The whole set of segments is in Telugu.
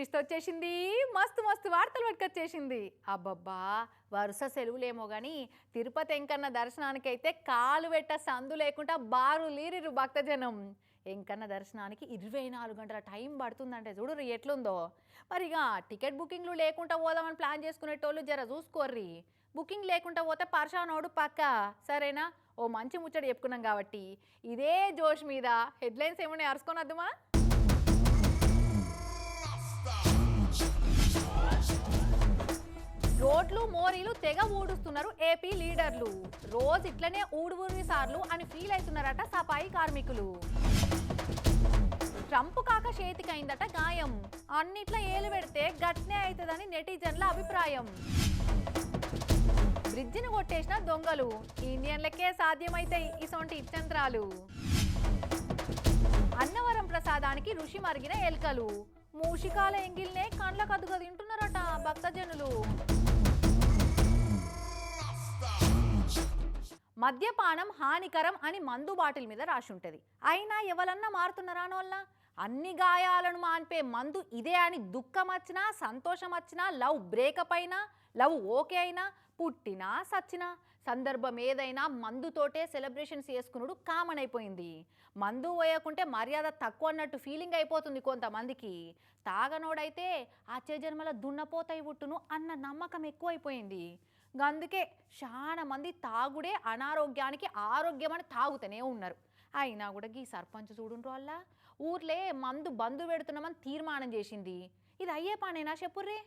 ట్విస్ట్ వచ్చేసింది మస్తు మస్తు వార్తలు పట్టుకొచ్చేసింది. అబ్బబ్బా వరుస సెలవులేమో కానీ తిరుపతి ఎంకన్న దర్శనానికైతే కాలు పెట్ట సందు లేకుండా బారు లీరిరు భక్తజనం. ఎంకన్న దర్శనానికి ఇరవై నాలుగు గంటల టైం పడుతుందంటే చూడు ఎట్లుందో. మరి టికెట్ బుకింగ్లు లేకుండా పోదామని ప్లాన్ చేసుకునేటోళ్ళు జర చూసుకోర్రి. బుకింగ్ లేకుండా పోతే పర్షానోడు పక్క. సరేనా? ఓ మంచి ముచ్చట చెప్పుకున్నాం కాబట్టి. ఇదే జోష్ మీద. హెడ్లైన్స్ ఏమున్నాయి? అరుచుకొని వద్దుమా రోడ్లు మోరీలు తెగ ఊడుస్తున్నారు ఏపీ లీడర్లు. రోజు ఇట్లనే ఊడువురి సార్లు అని ఫీల్ అవుతున్నారట సఫాయి కార్మికులు. ట్రంప్ కాక చేతికైందట గాయం. అన్నిట్లో ఏలు పెడితే గట్నే అవుతుందని నెటిజన్ల అభిప్రాయం. బ్రిడ్జిని కొట్టేసిన దొంగలు. ఇండియన్లకే సాధ్యమైతాయి ఇసొంటి ఇచ్చంత్రాలు. అన్నవరం ప్రసాదానికి ఋషి మరిగిన ఎలుకలు. మూషికాల ఎంగిల్నే కండ్ల కదుగా తింటున్నారట భక్తజనులు. మద్యపానం హానికరం అని మందు బాటిల్ మీద రాసి ఉంటుంది అయినా ఎవరన్నా మారుతున్నారా వల్ల అన్ని గాయాలను మాన్పే మందు ఇదే అని దుఃఖం వచ్చినా సంతోషం వచ్చినా లవ్ బ్రేకప్ అయినా లవ్ ఓకే అయినా పుట్టినా సచ్చినా సందర్భం ఏదైనా మందుతోటే సెలబ్రేషన్స్ చేసుకునుడు కామన్ అయిపోయింది మందు పోయకుంటే మర్యాద తక్కువ అన్నట్టు ఫీలింగ్ అయిపోతుంది కొంతమందికి. తాగనోడైతే ఆచే జన్మల దున్నపోతాయి పుట్టును అన్న నమ్మకం ఎక్కువైపోయింది. అందుకే చాలా మంది తాగుడే అనారోగ్యానికి ఆరోగ్యం అని తాగుతూనే ఉన్నారు. అయినా కూడా ఈ సర్పంచ్ చూడుండ్రు వల్ల ఊర్లే మందు బంధు పెడుతున్నామని తీర్మానం చేసింది. ఇది అయ్యే పనేనా చెప్పుర్రే?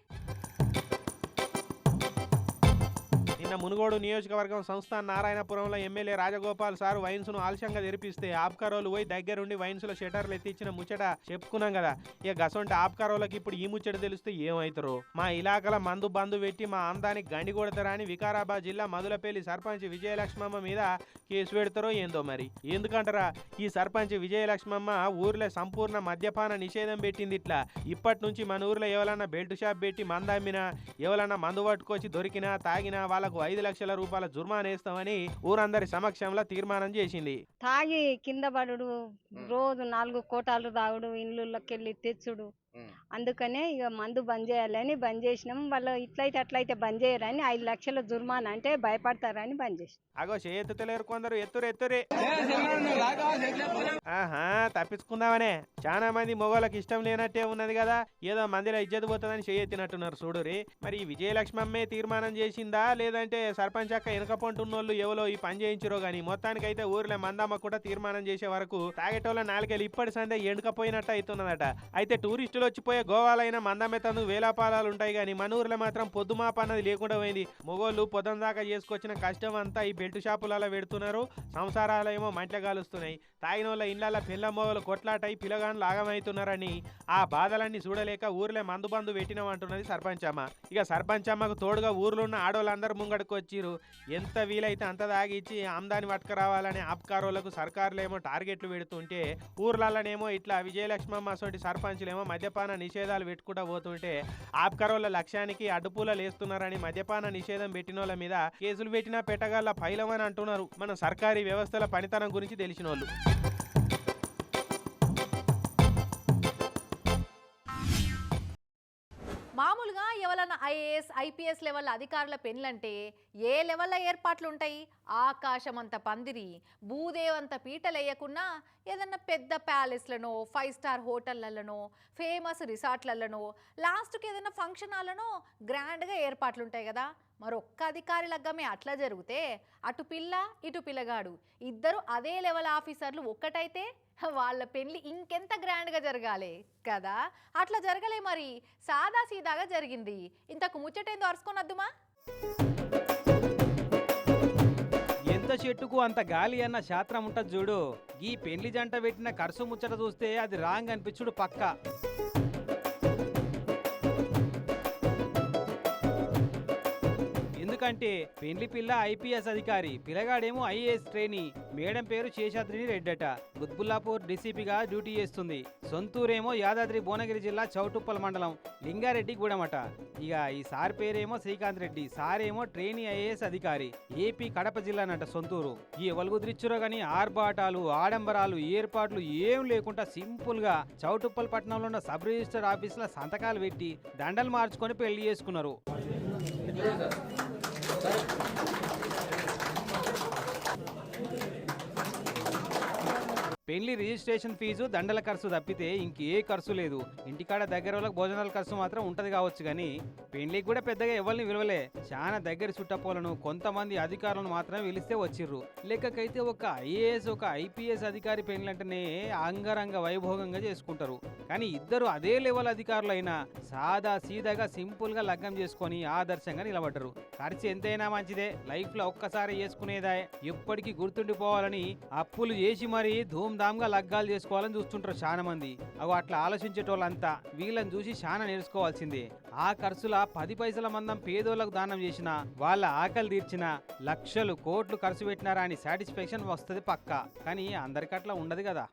నిన్న మునుగోడు నియోజకవర్గం సంస్థాన్ నారాయణపురంలో ఎమ్మెల్యే రాజగోపాల్ సార్ వైన్స్ను ఆలస్యంగా తెరిపిస్తే ఆప్కారోలు పోయి దగ్గరుండి వైన్స్లో షటర్లు ఎత్తిచ్చిన ముచ్చట చెప్పుకున్నాం కదా. ఇక గసొంటి ఆప్కారోలకి ఇప్పుడు ఈ ముచ్చట తెలిస్తే ఏమవుతారో మా ఇలాకల మందు బందు పెట్టి మా అందానికి గండి కొడతారని వికారాబాద్ జిల్లా మధులపల్లి సర్పంచ్ విజయలక్ష్మమ్మ మీద కేసు పెడతారో ఏందో మరి? ఎందుకంటారా ఈ సర్పంచ్ విజయలక్ష్మమ్మ ఊర్లో సంపూర్ణ మద్యపాన నిషేధం పెట్టింది ఇట్లా. ఇప్పటి నుంచి మన ఊర్లో ఎవరన్నా బెల్ట్ షాప్ పెట్టి మందమ్మినా ఎవరన్నా మందు పట్టుకొచ్చి దొరికినా తాగినా వాళ్ళకు ఐదు లక్షల రూపాయల జుర్మానా వేస్తామని ఊరందరి సమక్షంలో తీర్మానం చేసింది. తాగి కింద పడుడు రోజు నాలుగు కోటాలు తాగుడు ఇళ్ళకెళ్ళి తెచ్చుడు. అందుకనే ఇక మందు బంద్ చేయాలని బంద్ చేసినాం. వాళ్ళు ఇట్లయితే అట్లయితే బంద్ చేయరని ఐదు లక్షల జుర్మానా అంటే భయపడతారని బంద్ చేసినాం. అగో కొందరు ఎత్తురు ఎత్తురే. ఆహా తప్పించుకుందామనే. చాలా మంది మొగోళ్ళకి ఇష్టం లేనట్టే ఉన్నది కదా. ఏదో మందిలో ఇజ్జత్ పోతుందని చేయెత్తినట్టున్నారు చూడురి మరి ఈ విజయలక్ష్మమ్మే తీర్మానం చేసిందా? లేదంటే సర్పంచ్ అక్క వెనక పొంటున్నోళ్ళు ఎవరో ఈ పని చేయించిరో గాని మొత్తానికైతే ఊర్లో మందమ్మ కూడా తీర్మానం చేసే వరకు తాగేటోళ్ళ నాలుగేళ్ళు ఇప్పటి సందే ఎండుకపోయినట్టు అవుతున్నదట. అయితే టూరిస్టులు వచ్చిపోయే గోవాలైన మందమెత్తందుకు వేలాపాలాలు ఉంటాయి కానీ మన ఊర్లో మాత్రం పొద్దుమాప అన్నది లేకుండా పోయింది. మొగోళ్ళు పొద్దున దాకా చేసుకొచ్చిన కష్టం అంతా ఈ బెల్ట్ షాపులలో పెడుతున్నారు. సంసారాలేమో మంట కాలుస్తున్నాయి తాగిన వాళ్ళ ఇళ్ళ పిల్ల మొగలు కొట్లాటై పిల్లగాను లాగమవుతున్నారని ఆ బాధలన్నీ చూడలేక ఊర్లో మందు బందు పెట్టినామంటున్నది సర్పంచమ్మ. ఇక సర్పంచమ్మకు తోడుగా ఊర్లో ఉన్న ఆడవాళ్ళందరూ ముంగడికి వచ్చిరు ఎంత వీలైతే అంత తాగిచ్చి ఆమ్దాని పట్టుకురావాలని ఆప్కారోలకు సర్కారులేమో టార్గెట్లు పెడుతుంటే ఊర్లలోనేమో ఇట్లా విజయలక్ష్మమ్మ అసోటి సర్పంచులేమో మద్యపాన నిషేధాలు పెట్టుకుంటా పోతుంటే ఆప్కారోల లక్ష్యానికి అడ్డుపూల లేస్తున్నారని మద్యపాన నిషేధం పెట్టినోళ్ళ మీద కేసులు పెట్టినా పెట్టగల పైలమని అంటున్నారు. మన సర్కారీ వ్యవస్థల పనితనం గురించి తెలిసిన సాధారణ ఐఏఎస్ ఐపీఎస్ లెవెల్ అధికారుల పెన్లంటే ఏ లెవెల్ల ఏర్పాట్లు ఉంటాయి ఆకాశం అంత పందిరి భూదేవంత పీటలేయకున్నా ఏదన్నా పెద్ద ప్యాలెస్లనో ఫైవ్ స్టార్ హోటళ్ళలోనో ఫేమస్ రిసార్ట్లలోనో లాస్ట్కి ఏదైనా ఫంక్షన్ హాల్లోనో గ్రాండ్గా ఏర్పాట్లు ఉంటాయి కదా మరొక్క అధికారి లగ్గమే అట్లా జరిగితే అటు పిల్ల ఇటు పిల్లగాడు. ఇద్దరు అదే లెవెల్ ఆఫీసర్లు ఒక్కటైతే వాళ్ళ పెళ్ళి ఇంకెంత గ్రాండ్గా జరగాలి? కదా? అట్లా జరగలే మరి. సాదా సీదాగా జరిగింది. ఇంతకు ముచ్చటేందో అరుచుకొనొద్దుమా? ఎంత చెట్టుకు అంత గాలి అన్న శాస్త్రం ఉంటది చూడు. ఈ పెళ్ళి జంట పెట్టిన ఖర్చు ముచ్చట చూస్తే అది రాంగ్ అనిపించుడు పక్క. ఎందుకంటే పెండ్లి పిల్ల ఐపీఎస్ అధికారి పిల్లగాడేమో ఐఏఎస్ ట్రైనీ. మేడం పేరు శేషాద్రిని రెడ్డట. గుత్బుల్లాపూర్ డీసీపీగా డ్యూటీ చేస్తుంది. సొంతూరేమో యాదాద్రి భువనగిరి జిల్లా చౌటుప్పల్ మండలం లింగారెడ్డి గూడమట ఇక ఈ సార్ పేరేమో శ్రీకాంత్ రెడ్డి సారేమో ట్రైనీ ఐఏఎస్ అధికారి. ఏపీ కడప జిల్లా నట సొంతూరు. ఈ ఎవలుగుదిరిచ్చురో గాని ఆర్భాటాలు ఆడంబరాలు ఏర్పాట్లు ఏం లేకుండా సింపుల్గా చౌటుప్పల్ పట్టణంలో ఉన్న సబ్ రిజిస్టర్ ఆఫీసుల సంతకాలు పెట్టి దండలు మార్చుకొని పెళ్ళి చేసుకున్నారు. What's that? పెళ్ళి రిజిస్ట్రేషన్ ఫీజు దండల ఖర్చు తప్పితే ఇంకే ఖర్చు లేదు. ఇంటికాడ దగ్గర వాళ్ళకి భోజనాల ఖర్చు మాత్రం ఉంటది కావచ్చు కానీ పెళ్ళికి కూడా పెద్దగా ఎవరిని విలువలే చాలా దగ్గర చుట్టపోలను కొంతమంది అధికారులను మాత్రమే పిలిస్తే వచ్చిర్రు. లెక్కకైతే ఒక ఐఏఎస్ ఒక ఐపీఎస్ అధికారి పెళ్ళంటేనే అంగరంగ వైభోగంగా చేసుకుంటారు. కానీ ఇద్దరు అదే లెవెల్ అధికారులైనా సాదా సీదాగా సింపుల్గా లగ్నం చేసుకొని ఆదర్శంగా నిలబడ్డరు. ఖర్చు ఎంతైనా మంచిదే. లైఫ్లో ఒక్కసారి చేసుకునేదా ఎప్పటికీ గుర్తుండిపోవాలని అప్పులు చేసి మరీ ధూమ్ గా లగ్గాలు చేసుకోవాలని చూస్తుంటారు చాలా మంది అవి అట్లా ఆలోచించేటోళ్ళంతా వీళ్ళని చూసి చాలా నేర్చుకోవాల్సిందే. ఆ ఖర్చుల పది పైసల మందం పేదోళ్ళకు దానం చేసిన వాళ్ళ ఆకలి తీర్చిన లక్షలు కోట్లు ఖర్చు పెట్టినారా అని సాటిస్ఫాక్షన్ వస్తుంది పక్కా. కానీ అందరికట్లా ఉండదు కదా.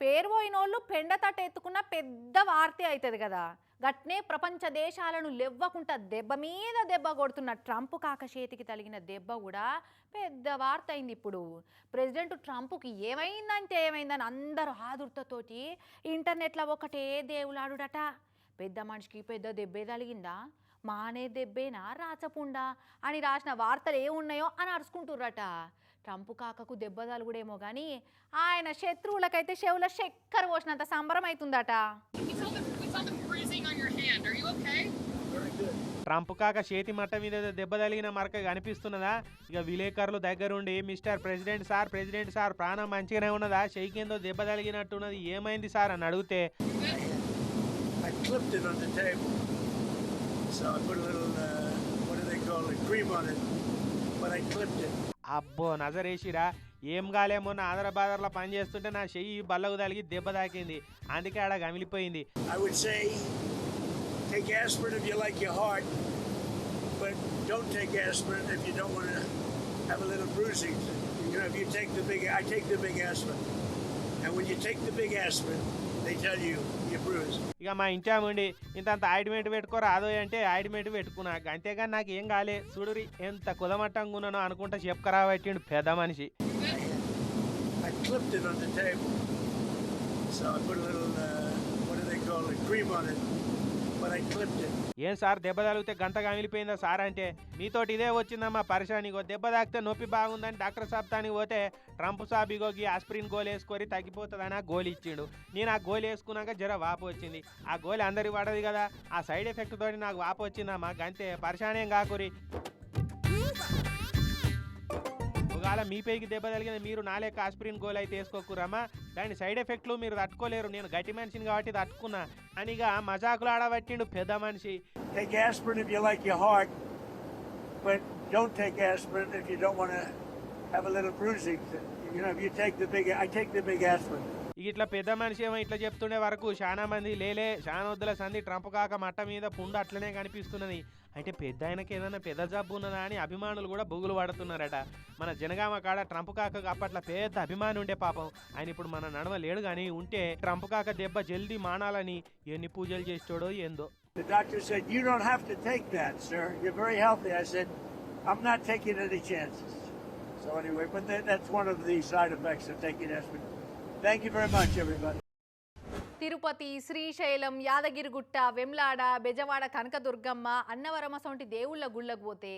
పేరు పోయినోళ్ళు పెండ తట ఎత్తుకున్న పెద్ద వార్తే అవుతుంది కదా. గట్నే ప్రపంచ దేశాలను లెవ్వకుండా దెబ్బ మీద దెబ్బ కొడుతున్న ట్రంప్ కాక చేతికి తగిలిన దెబ్బ కూడా పెద్ద వార్త అయింది ఇప్పుడు. ప్రెసిడెంట్ ట్రంప్కి ఏమైందంటే ఏమైందని అందరూ ఆదుర్తతోటి ఇంటర్నెట్లో ఒకటే దేవులాడుడట. పెద్ద మనిషికి పెద్ద దెబ్బే తగిలిందా? మానే దెబ్బేనా? రాచపుండా? అని రాసిన వార్తలు ఏమున్నాయో అని అరుచుకుంటుర్రట. ట్రంప్ కాకకు దెబ్బ తలుగుడేమో కానీ ఆయన శత్రువులకైతే చెవుల చక్కెర పోసినంత సంబరం అవుతుందట? ట్రంప్ కాక చేతి మట్ట మీద దెబ్బ తగిలిన మరక కనిపిస్తున్నదా ఇక విలేకరులు దగ్గరుండి mister president sir president sir ప్రాణం మంచిగానే ఉన్నదా షెయికేందో దెబ్బ తగిలినట్టున్నది ఏమైంది సార్ అని అడిగితే. So I put a little, uh, what do they call it, cream on it. But I clipped it. అబ్బో నజరేసిరా ఏం కాలేమో నా ఆధార బాధర్లో పనిచేస్తుంటే నా చెయ్యి బల్లకు తగిలి దెబ్బ తాకింది. అందుకే ఆడ గమిలిపోయింది. And when you take the big aspirin, ఇక మా ఇంట్లో ఉండి ఇంతంత ఆయిడ్మెంట్ పెట్టుకో అదో అంటే ఆయిడ్మెంట్ పెట్టుకున్నా. కానీ నాకు ఏం కాలే. చూడరి ఎంత కుదమట్టంగా ఉన్నానో అనుకుంటా చెప్పుకరా పెట్టిండు పెద్ద మనిషి. ఏం సార్ దెబ్బ తగిలితే గంట గమిలిపోయిందా సార్ అంటే? మీతోటి ఇదే వచ్చిందమ్మా పరిశాన్ దెబ్బ తాకితే నొప్పి బాగుందని డాక్టర్ సాబ్ తానికి పోతే ట్రంప్ సాబ్ ఇగోకి ఆస్ప్రిన్ గోలు వేసుకొని తగ్గిపోతుందని ఆ గోలు ఇచ్చిండు. నేను ఆ గోలు వేసుకున్నాక జర వాపు వచ్చింది. ఆ గోలు అందరికి పడదు కదా. ఆ సైడ్ ఎఫెక్ట్ తోటి నాకు వాపు వచ్చిందమ్మా. గంతే పరిశానేం కాకురి? ఒకవేళ మీ పైకి దెబ్బ తగిలింది. మీరు నాలే కాస్పిరిన్ గోల్ అయితే వేసుకోకురమ్మా దాని సైడ్ ఎఫెక్ట్లు మీరు తట్టుకోలేరు. నేను గట్టి మనిషిని కాబట్టి తట్టుకున్నా. అనిగా మజాకులు ఆడబట్టిండు పెద్ద మనిషి. You know, if you take the big, I take the big aspirin. ఇట్లా పెద్ద మనిషి ఏమో ఇట్లా చెప్తుండే వరకు చాలా మంది లేలే చాలా వద్దుల సంధి ట్రంప్ కాక మట్ట మీద పుండు అట్లనే కనిపిస్తున్నది అంటే పెద్ద ఆయనకి ఏదైనా పెద్ద జబ్బు ఉన్నదా అని అభిమానులు కూడా బొగులు పడుతున్నారట మన జనగామ కాడ ట్రంప్ కాక అప్పట్లో పెద్ద అభిమాని ఉండే పాపం ఆయన ఇప్పుడు మన నడవ లేడు కానీ ఉంటే ట్రంప్ కాక దెబ్బ జల్దీ మానాలని ఎన్ని పూజలు చేస్తాడో ఏందో The doctor said, You don't have to take that, sir. You're very healthy. I said, I'm not taking any chances. So, anyway, but that, that's one of the side effects of taking aspirin. Thank you very much, everybody. Tirupati Srisailam Yadagirigutta Vemulawada Bezawada Kanakadurgamma అన్నవరమ సొంటి దేవుళ్ళ గుళ్ళకు పోతే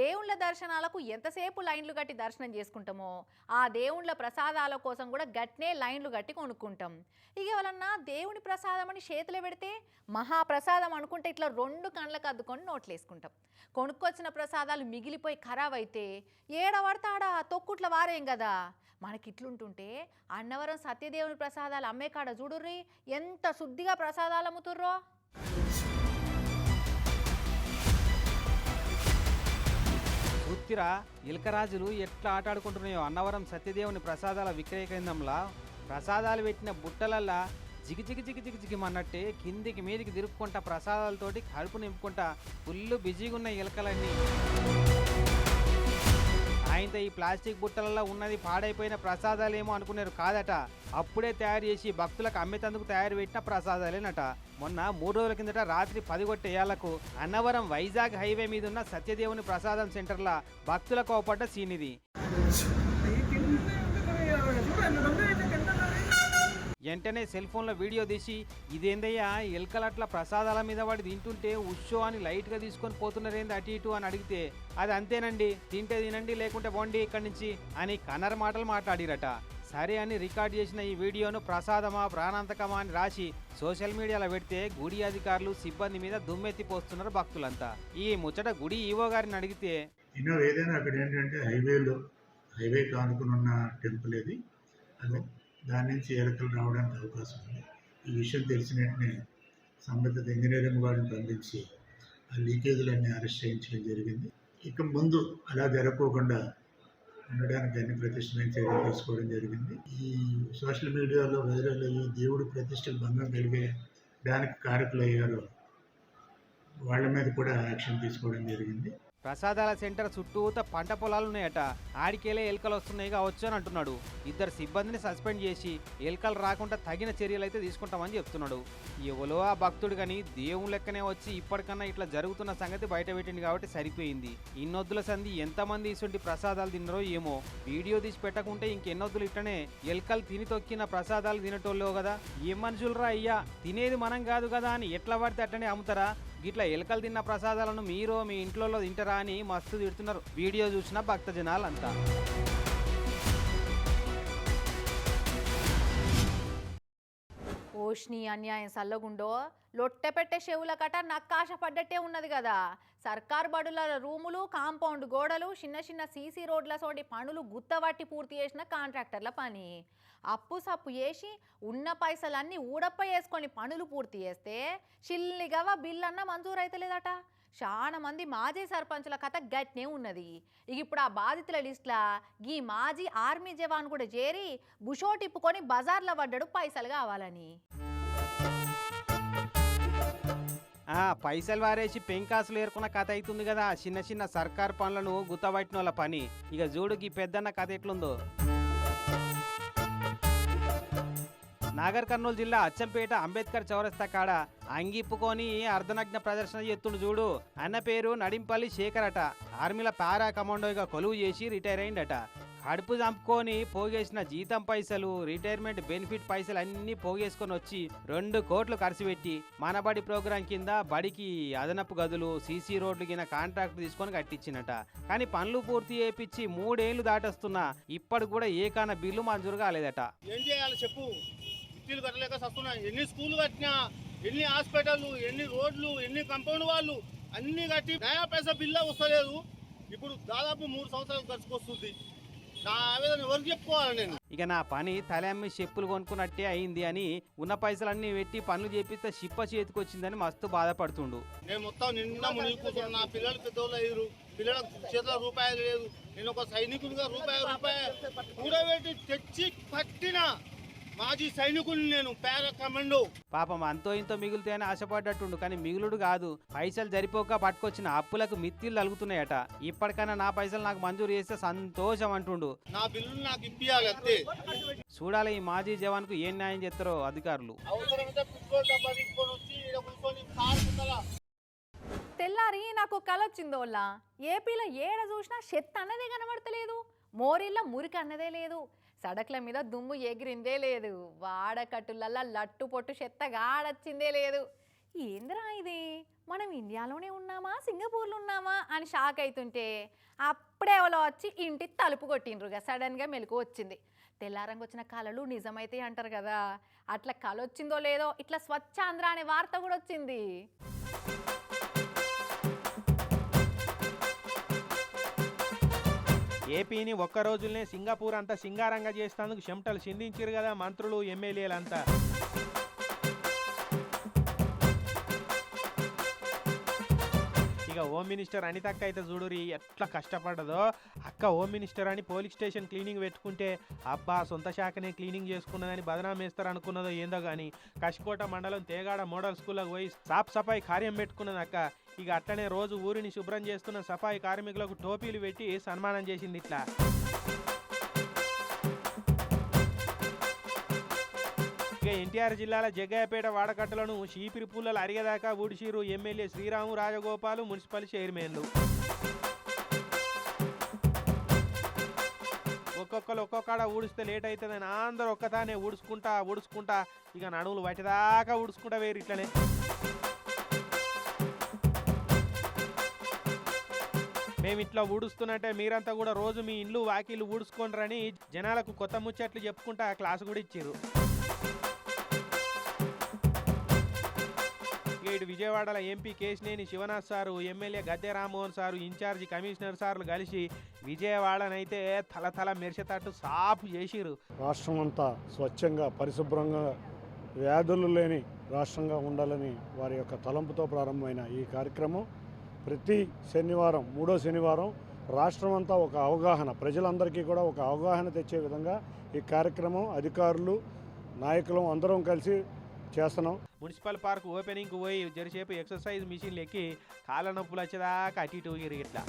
దేవుళ్ళ దర్శనాలకు ఎంతసేపు లైన్లు కట్టి దర్శనం చేసుకుంటామో ఆ దేవుళ్ళ ప్రసాదాల కోసం కూడా గట్నే లైన్లు కట్టి కొనుక్కుంటాం. ఇక ఎవరన్నా దేవుని ప్రసాదం అని చేతిలో పెడితే మహాప్రసాదం అనుకుంటే ఇట్లా రెండు కండ్లకు అద్దుకొని నోట్లేసుకుంటాం. కొనుక్కొచ్చిన ప్రసాదాలు మిగిలిపోయి ఖరాబ్ అయితే ఏడవడతాడా? తొక్కుట్ల వారేం కదా మనకి ఇట్లుంటుంటే అన్నవరం సత్యదేవుని ప్రసాదాలు అమ్మే కాడ చూడుర్రీ ఎంత శుద్ధిగా ప్రసాదాలు అమ్ముతుర్రో? వృత్తిరా ఇలకరాజులు ఎట్లా ఆటాడుకుంటున్నాయో అన్నవరం సత్యదేవుని ప్రసాదాల విక్రయ కేంద్రంలా ప్రసాదాలు పెట్టిన బుట్టలల్లా జిగి జిగి జిగి జిగి జిగిమన్నట్టే కిందికి మీదికి తిరుక్కుంటా ప్రసాదాలతోటి కడుపు నింపుకుంటా ఫుల్ బిజీగా ఉన్న ఇలకలన్నీ. ఆయనతో ఈ ప్లాస్టిక్ బుట్టలలో ఉన్నది పాడైపోయిన ప్రసాదాలేమో అనుకున్నారు కాదట. అప్పుడే తయారు చేసి భక్తులకు అమ్మేతందుకు తయారు పెట్టిన ప్రసాదాలేనట. మొన్న మూడు రోజుల కిందట రాత్రి పదిగొట్టేయాలకు అన్నవరం వైజాగ్ హైవే మీద ఉన్న సత్యదేవుని ప్రసాదం సెంటర్ల భక్తులకు అవపడ్డ సీన్ ఇది వెంటనే సెల్ ఫోన్లో వీడియో తీసి ఇదేందయ్యా ఎలకలట్ల ప్రసాదాల మీద వాడు తింటుంటే ఉషో అని లైట్గా తీసుకొని పోతున్నారేంది అటు ఇటు అని అడిగితే అది అంతేనండి తింటే తినండి లేకుంటే పోండి ఇక్కడి నుంచి అని కన్నర మాటలు మాట్లాడిరట. సరే అని రికార్డ్ చేసిన ఈ వీడియోను ప్రసాదమా ప్రాణాంతకమా అని రాసి సోషల్ మీడియాలో పెడితే గుడి అధికారులు సిబ్బంది మీద దుమ్మెత్తిపోస్తున్నారు భక్తులంతా. ఈ ముచ్చట గుడి ఈవో గారిని అడిగితే ఏదైనా అక్కడ ఏంటంటే హైవేలో హైవే కానుకుని ఉన్న టెంపుల్ ఇది అది. దాని నుంచి ఎలకలు రావడానికి అవకాశం ఉంది. ఈ విషయం తెలిసిన వెంటనే సంబంధిత ఇంజనీరింగ్ వారిని పంపించి ఆ లీకేజీలన్నీ అరెస్ట్ చేయించడం జరిగింది. ఇక ముందు అలా జరగకోకుండా ఉండడానికి అన్ని ప్రతిష్టమైన చర్యలు తీసుకోవడం జరిగింది. ఈ సోషల్ మీడియాలో వైరల్ అయ్యి దేవుడి ప్రతిష్టలు భంగం కలిగే దానికి కారకులయ్యారో వాళ్ళ మీద కూడా యాక్షన్ తీసుకోవడం జరిగింది. ప్రసాదాల సెంటర్ చుట్టూత పంట పొలాలు ఉన్నాయట ఆడికెళ్ళే ఎలుకలు వస్తున్నాయి కావచ్చు అని అంటున్నాడు. ఇద్దరు సిబ్బందిని సస్పెండ్ చేసి ఎలుకలు రాకుండా తగిన చర్యలు అయితే తీసుకుంటామని చెప్తున్నాడు. ఎవలో ఆ భక్తుడు కానీ దేవుని లెక్కనే వచ్చి ఇప్పటికన్నా ఇట్లా జరుగుతున్న సంగతి బయట పెట్టింది కాబట్టి సరిపోయింది. ఇన్నొద్దుల సంధి ఎంతమంది ఇసుంటి ప్రసాదాలు తిన్నారో ఏమో. వీడియో తీసి పెట్టకుంటే ఇంకెన్నొద్దులు ఇట్లనే ఎలుకలు తిని తొక్కిన ప్రసాదాలు తినటోళ్ళో కదా. ఏం మనుషులరా అయ్యా? తినేది మనం కాదు కదా అని ఎట్లా పడితే అట్లనే అమ్ముతారా? గిట్ల ఎలుకలు తిన్న ప్రసాదాలను మీరు మీ ఇంట్లో తింటారా అని మస్తు తిడుతున్నారు. వీడియో చూసిన భక్త జనాలంతా ఓష్ని అన్యాయం సల్లగుండో? లొట్టె పెట్టే చెవుల కట నక్కాశ పడ్డట్టే ఉన్నది కదా సర్కార్ బడుల రూములు కాంపౌండ్ గోడలు చిన్న చిన్న సీసీ రోడ్ల సోటి పనులు గుత్తవట్టి పూర్తి చేసిన కాంట్రాక్టర్ల పని. అప్పు సప్పు చేసి ఉన్న పైసలన్నీ ఊడప్ప వేసుకొని పనులు పూర్తి చేస్తే చిల్లిగవ బిల్ అన్న మంజూరు అవుతలేదట చాలా మంది మాజీ సర్పంచుల కథ గట్నే ఉన్నది. ఇక ఇప్పుడు ఆ బాధితుల లిస్ట్లో గీ మాజీ ఆర్మీ జవాన్ కూడా చేరి బుషో టిప్పుకొని బజార్లో పడ్డాడు పైసలు కావాలని. పైసలు వారేసి పెంకాసులు ఏర్కొన్న కథ అవుతుంది కదా. చిన్న చిన్న సర్కార్ పనులను గుత్తబట్టిన వాళ్ళ పని. ఇక చూడు ఈ పెద్దన్న కథ ఎట్లుందో. నాగర్ కర్నూలు జిల్లా అచ్చంపేట అంబేద్కర్ చౌరస్తా కాడ అంగిప్పుకొని అర్ధనగ్న ప్రదర్శన ఎత్తుడు చూడు. అన్న పేరు నడింపల్లి శేఖర్ అట ఆర్మీల పారా కమాండోగా కొలువు చేసి రిటైర్ అయిందట కడుపు చంపుకొని పోగేసిన జీతం పైసలు రిటైర్మెంట్ బెనిఫిట్ పైసలు అన్నీ పోగేసుకొని వచ్చి రెండు కోట్లు ఖర్చు పెట్టి మనబడి ప్రోగ్రాం కింద బడికి అదనపు గదులు సీసీ రోడ్లు కింద కాంట్రాక్ట్ తీసుకొని కట్టించినట. కానీ పనులు పూర్తి చేపించి మూడేళ్ళు దాటొస్తున్నా ఇప్పటికి కూడా ఏకాన బిల్లు మంజూరు కాలేదట. ఏం చేయాలి చెప్పు. ఇల్లు కట్టలేక వస్తున్నా ఎన్ని స్కూల్ కట్టినా ఎన్ని హాస్పిటల్ ఎన్ని రోడ్లు ఎన్ని కంపౌండ్ వాళ్ళు అన్ని కట్టి నయా పైసా బిల్లా వస్తలేదు. ఇప్పుడు దాదాపు మూడు సంవత్సరాలు ఖర్చుకొస్తుంది నా ఆవేదన ఎవరికి చెప్పుకోవాలి నేను? ఇక నా పని తల అమ్మి చెప్పులు కొనుక్కున్నట్టే అయింది అని ఉన్న పైసలన్నీ పెట్టి పనులు చేపిస్తే షిప్ప చేతికి వచ్చిందని మస్తు బాధపడుతుండు. నేను మొత్తం నిన్న మునిగి కూర్చున్నా నా పిల్లలు పెద్దోళ్ళు అయ్యారు. పిల్లల చేతిలో రూపాయలు లేదు. నేను ఒక సైనికుడిగా రూపాయి రూపాయి కూడబెట్టి తెచ్చి కట్టిన మాజీ సైనికుడిని నేను పేర కమాండో పాపం అంతో ఇంతో మిగులుతే అని ఆశపడ్డట్టుండు కానీ మిగులుడు కాదు. పైసలు సరిపోక పట్టుకొచ్చిన అప్పులకు మిత్తిలు అలుగుతున్నాయట. ఇప్పటికైనా నా పైసలు నాకు మంజూరు చేస్తే సంతోషం అంటుండు. నా బిల్లులు నాకు ఇప్పియాలి అంతే. చూడాలి ఈ మాజీ జవాన్కు ఏం న్యాయం చేస్తారో అధికారులు. తెల్లారి నాకు కల వచ్చిందోళ్ళ ఏపీలో ఏడ చూసినా చెత్త అన్నదే కనబడతలేదు. మోరిల్ల మురికి అన్నదే లేదు. సడక్ల మీద దుమ్ము ఎగిరిందే లేదు. వాడకట్టులల్లా లట్టు పొట్టు చెత్త గాడొచ్చిందే లేదు. ఏందిరా ఇది? మనం ఇండియాలోనే ఉన్నామా? సింగపూర్లో ఉన్నామా? అని షాక్ అవుతుంటే అప్పుడే ఎవరో వచ్చి ఇంటి తలుపు కొట్టిండ్రుగా. సడన్గా మెలకు వచ్చింది. తెల్లారంగా వచ్చిన కళలు నిజమైతే అంటారు కదా. అట్లా కళ వచ్చిందో లేదో ఇట్లా స్వచ్ఛాంధ్ర అనే వార్త కూడా వచ్చింది. ఏపీని ఒక్క రోజులనే సింగపూర్ అంతా సింగారంగా చేసేందుకు చెమటలు చిందించారు కదా మంత్రులు ఎమ్మెల్యేలంతా. ఇక ఇక హోమ్ మినిస్టర్ అనితక్క అయితే చూడురి ఎట్లా కష్టపడదో అక్క హోమ్ మినిస్టర్ అని పోలీస్ స్టేషన్ క్లీనింగ్ పెట్టుకుంటే అబ్బా సొంత శాఖనే క్లీనింగ్ చేసుకున్నదని బదనాం వేస్తారు అనుకున్నదో ఏందో కానీ కష్కోట మండలం తేగాడ మోడల్ స్కూల్లో పోయి సాఫ్ సఫాయి కార్యం పెట్టుకున్నది అక్క. ఇక అట్లనే రోజు ఊరిని శుభ్రం చేస్తున్న సఫాయి కార్మికులకు టోపీలు పెట్టి సన్మానం చేసింది ఇట్లా. ఇక ఎన్టీఆర్ జిల్లాల జగ్గయ్యపేట వాడకట్టలను షీపిరి పుల్లలు అరిగేదాకా ఊడిసిరు ఎమ్మెల్యే శ్రీరాము రాజగోపాలు మున్సిపల్ చైర్మన్లు. ఒక్కొక్కరు ఒక్కొక్కడ ఊడిస్తే లేట్ అవుతుందని అందరూ ఒక్కదానే ఊడుచుకుంటా ఊడుచుకుంటా ఇక నడువులు వచ్చేదాకా ఊడుచుకుంటా వేరు ఇట్లనే. మేము ఇట్లా ఊడుస్తున్నట్టే మీరంతా కూడా రోజు మీ ఇండ్లు వాకిళ్ళు ఊడుచుకోండ్రని జనాలకు కొత్త ముచ్చట్లు చెప్పుకుంటా క్లాస్ కూడా ఇచ్చారు ఇటు విజయవాడలో MP Kesineni Sivanath sir MLA Gadde Rammohan sir incharge commissioner సార్లు కలిసి విజయవాడనైతే తల తల మెరిసేటట్టు సాపు చేసిరు రాష్ట్రం అంతా స్వచ్ఛంగా పరిశుభ్రంగా వ్యాధులు లేని రాష్ట్రంగా ఉండాలని వారి యొక్క తలంపుతో ప్రారంభమైన ఈ కార్యక్రమం ప్రతి శనివారం మూడో శనివారం రాష్ట్రం అంతా ఒక అవగాహన ప్రజలందరికీ కూడా ఒక అవగాహన తెచ్చే విధంగా ఈ కార్యక్రమం అధికారులు నాయకులు అందరం కలిసి చేస్తున్నాం. మున్సిపల్ పార్క్ ఓపెనింగ్కి పోయి జరిసేపు ఎక్సర్సైజ్ మిషన్లు ఎక్కి కాళ్ళ నొప్పులు వచ్చేదాకా అటు ఇటు ఊగిరు ఇట్లా.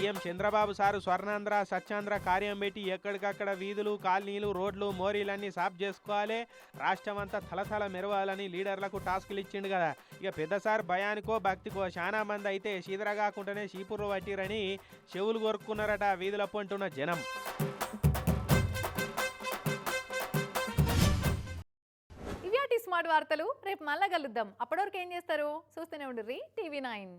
సీఎం చంద్రబాబు సారు స్వర్ణాంధ్ర స్వచ్ఛాంధ్ర కార్యం పెట్టి ఎక్కడికక్కడ వీధులు కాలనీలు రోడ్లు మోరీలన్నీ సాఫ్ చేసుకోవాలి. రాష్ట్రం అంతా తలతల మెరవాలని లీడర్లకు టాస్కులు ఇచ్చిండు కదా. ఇక పెద్ద సార్ భయానికో భక్తికో చాలా మంది అయితే చీదరగాకుండానే చీపురు పట్టిరని చెవులు కొరుక్కున్నారట వీధుల పొంటున్న జనం. ఇవి స్మార్ట్ వార్తలు రేపు మళ్ళా కలుద్దాం. అప్పటివరకు ఏం చేస్తారు? చూస్తూనే ఉండ్రి టీవీ నైన్.